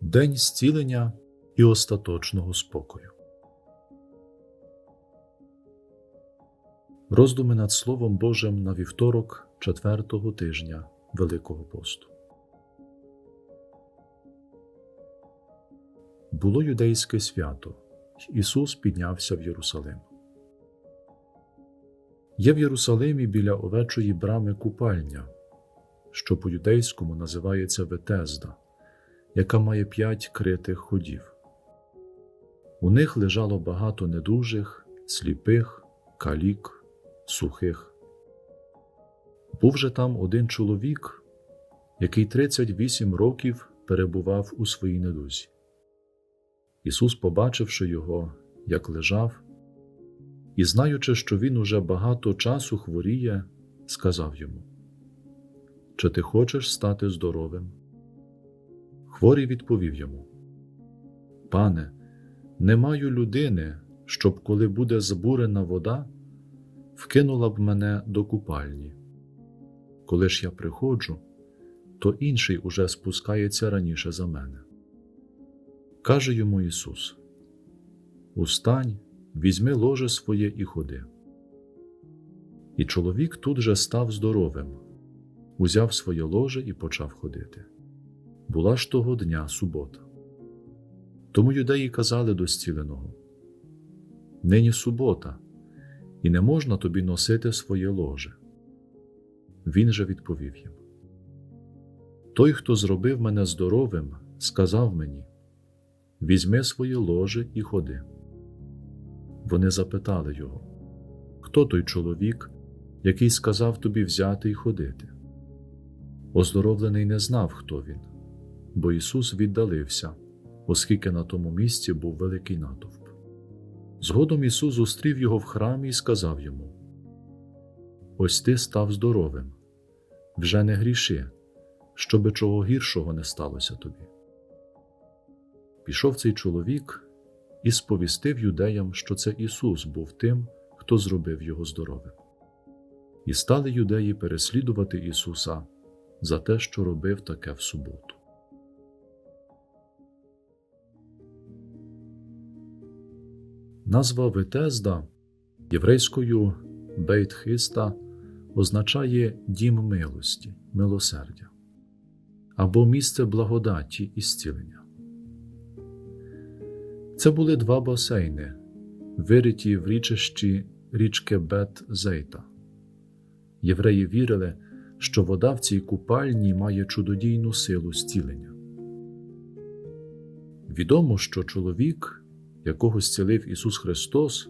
День зцілення і остаточного спокою. Роздуми над Словом Божим на вівторок четвертого тижня Великого посту. Було юдейське свято. Ісус піднявся в Єрусалим. Є в Єрусалимі біля овечої брами купальня, що по юдейському називається Ветезда, яка має п'ять критих ходів. У них лежало багато недужих, сліпих, калік, сухих. Був же там один чоловік, який 38 років перебував у своїй недузі. Ісус, побачивши його, як лежав, і знаючи, що він уже багато часу хворіє, сказав йому: Чи ти хочеш стати здоровим? Хворий відповів йому: Пане, не маю людини, щоб, коли буде збурена вода, вкинула б мене до купальні. Коли ж я приходжу, то інший уже спускається раніше за мене. Каже йому Ісус: Устань, візьми ложе своє і ходи. І чоловік тут же став здоровим, узяв своє ложе і почав ходити. Була ж того дня субота. Тому юдеї казали до зціленого: Нині субота, і не можна тобі носити своє ложе. Він же відповів їм: Той, хто зробив мене здоровим, сказав мені: Візьми своє ложе і ходи. Вони запитали його, хто той чоловік, який сказав тобі взяти й ходити? Оздоровлений не знав, хто він, бо Ісус віддалився, оскільки на тому місці був великий натовп. Згодом Ісус зустрів його в храмі і сказав йому: Ось ти став здоровим, вже не гріши, щоби чого гіршого не сталося тобі. Пішов цей чоловік і сповістив юдеям, що це Ісус був тим, хто зробив його здоровим. І стали юдеї переслідувати Ісуса за те, що робив таке в суботу. Назва Витезда єврейською Бейтхиста означає дім милості, милосердя або місце благодаті і зцілення. Це були два басейни, вириті в річищі річки Бет Зейта. Євреї вірили, що вода в цій купальні має чудодійну силу зцілення. Відомо, що чоловік, якого зцілив Ісус Христос,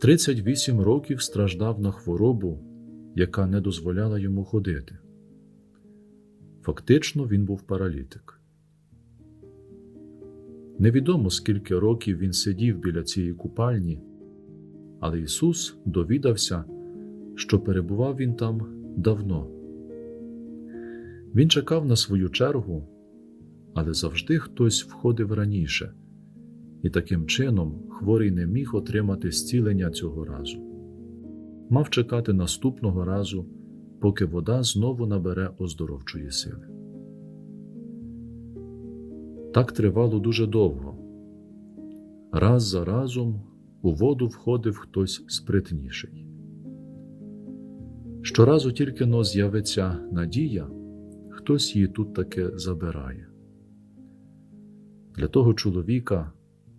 38 років страждав на хворобу, яка не дозволяла йому ходити. Фактично, він був паралітик. Невідомо, скільки років він сидів біля цієї купальні, але Ісус довідався, що перебував він там давно. Він чекав на свою чергу, але завжди хтось входив раніше, і таким чином хворий не міг отримати зцілення цього разу. Мав чекати наступного разу, поки вода знову набере оздоровчої сили. Так тривало дуже довго. Раз за разом у воду входив хтось спритніший. Щоразу тільки но з'явиться надія, хтось її тут таки забирає. Для того чоловіка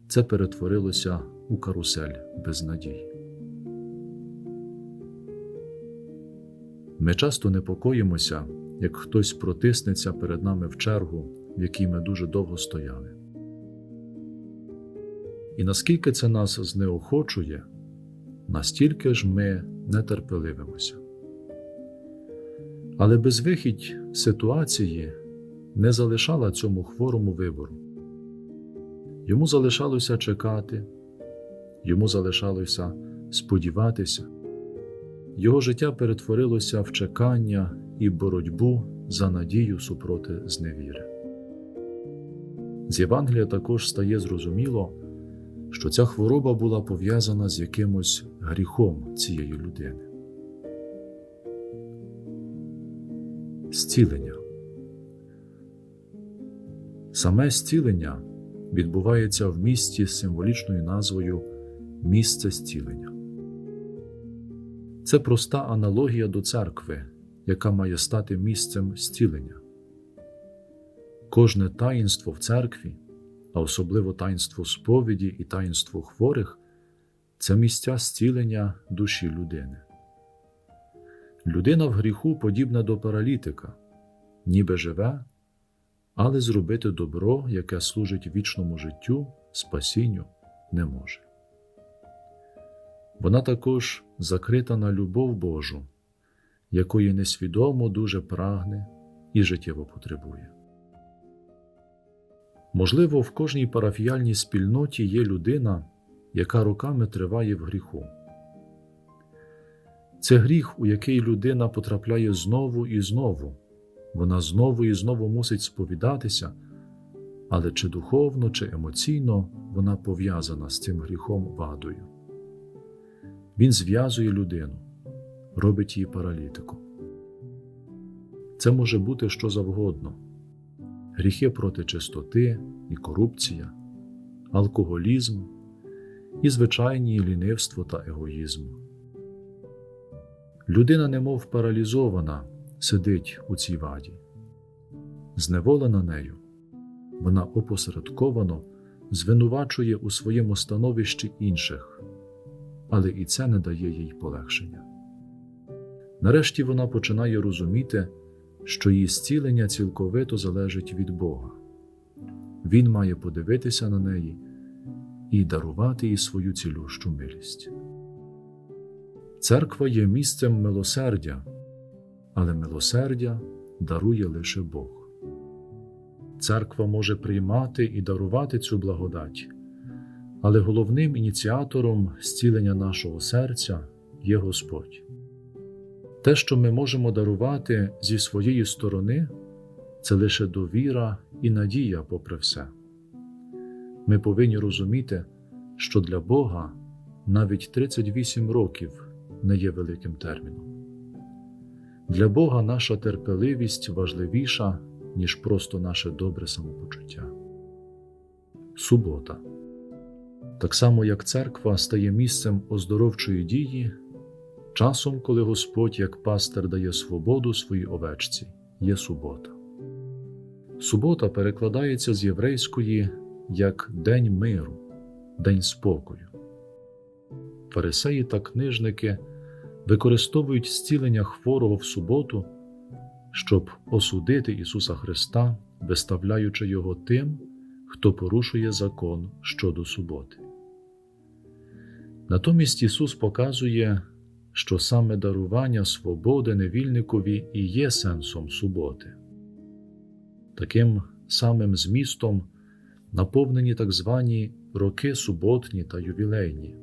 це перетворилося у карусель без надії. Ми часто непокоїмося, як хтось протиснеться перед нами в чергу в якій ми дуже довго стояли. І наскільки це нас знеохочує, настільки ж ми нетерпеливимося. Але безвихідь ситуації не залишала цьому хворому вибору. Йому залишалося чекати, йому залишалося сподіватися, його життя перетворилося в чекання і боротьбу за надію супроти зневіри. З Євангелія також стає зрозуміло, що ця хвороба була пов'язана з якимось гріхом цієї людини. Зцілення. Саме зцілення відбувається в місті з символічною назвою Місце зцілення. Це проста аналогія до церкви, яка має стати місцем зцілення. Кожне таїнство в церкві, а особливо таїнство сповіді і таїнство хворих це місця зцілення душі людини. Людина в гріху подібна до паралітика, ніби живе, але зробити добро, яке служить вічному життю, спасінню, не може. Вона також закрита на любов Божу, якої несвідомо дуже прагне і життєво потребує. Можливо, в кожній парафіяльній спільноті є людина, яка роками триває в гріху. Це гріх, у який людина потрапляє знову і знову, вона знову і знову мусить сповідатися, але чи духовно, чи емоційно вона пов'язана з цим гріхом вадою. Він зв'язує людину, робить її паралітиком. Це може бути що завгодно: гріхи проти чистоти і корупція, алкоголізм і звичайні лінивство та егоїзм. Людина, немов паралізована, сидить у цій ваді, зневолена нею, вона опосередковано звинувачує у своєму становищі інших, але і це не дає їй полегшення. Нарешті вона починає розуміти, що її зцілення цілковито залежить від Бога. Він має подивитися на неї і дарувати їй свою цілющу милість. Церква є місцем милосердя, але милосердя дарує лише Бог. Церква може приймати і дарувати цю благодать, але головним ініціатором зцілення нашого серця є Господь. Те, що ми можемо дарувати зі своєї сторони, це лише довіра і надія попри все. Ми повинні розуміти, що для Бога навіть 38 років не є великим терміном. Для Бога наша терпеливість важливіша, ніж просто наше добре самопочуття. Субота. Так само як церква стає місцем оздоровчої дії, часом, коли Господь, як пастир, дає свободу своїй овечці, є субота. Субота перекладається з єврейської як День миру, День спокою. Фарисеї та книжники використовують зцілення хворого в суботу, щоб осудити Ісуса Христа, виставляючи Його тим, хто порушує закон щодо суботи. Натомість Ісус показує, що саме дарування свободи невільникові і є сенсом суботи. Таким самим змістом наповнені так звані роки суботні та ювілейні,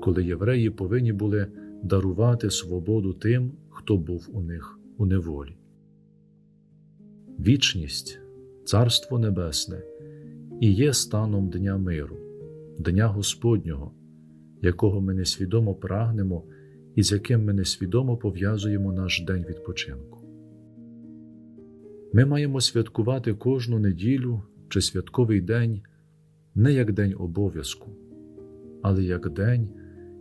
коли євреї повинні були дарувати свободу тим, хто був у них у неволі. Вічність, Царство Небесне і є станом Дня миру, Дня Господнього, якого ми несвідомо прагнемо і з яким ми несвідомо пов'язуємо наш день відпочинку. Ми маємо святкувати кожну неділю чи святковий день не як день обов'язку, але як день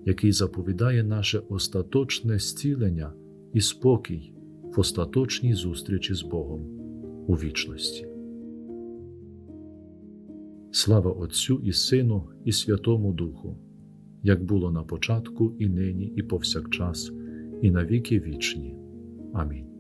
який заповідає наше остаточне зцілення і спокій в остаточній зустрічі з Богом у вічності. Слава Отцю і Сину, і Святому Духу, як було на початку, і нині, і повсякчас, і навіки вічні. Амінь.